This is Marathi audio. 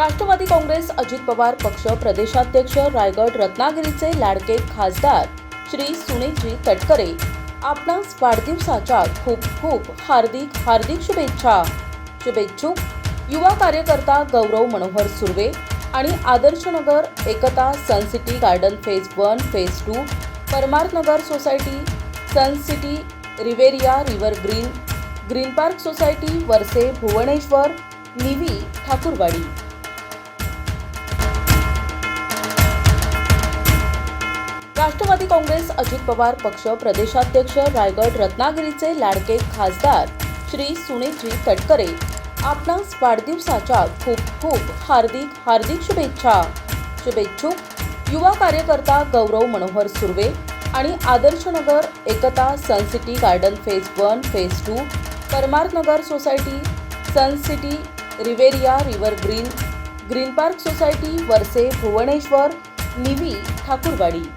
राष्ट्रवादी काँग्रेस अजित पवार पक्ष प्रदेशाध्यक्ष रायगड रत्नागिरीचे लाडके खासदार श्री सुनीलजी तटकरे. आपणास वाढदिवसाच्या खूप खूप हार्दिक हार्दिक शुभेच्छा. शुभेच्छुक युवा कार्यकर्ता गौरव मनोहर सुर्वे आणि Adarshnagar Ekta sun city garden phase one phase two Parmarnagar society sun city Riviera river green green park society Varse Bhuvaneshwar Nivi Thakurwadi. Rashtrawadi Congress Ajit Pawar पक्ष प्रदेशाध्यक्ष रायगड रत्नागिरीचे लाडके खासदार श्री सुनीलजी तटकरे. आपणास वाढदिवसाच्या खूप खूप हार्दिक हार्दिक शुभेच्छा. शुभेच्छुक युवा कार्यकर्ता गौरव मनोहर सुर्वे आणि Adarshnagar Ekta sun city garden phase one phase two Parmarnagar society sun city Riviera river green green park society Varse Bhuvaneshwar Nivi Thakurwadi.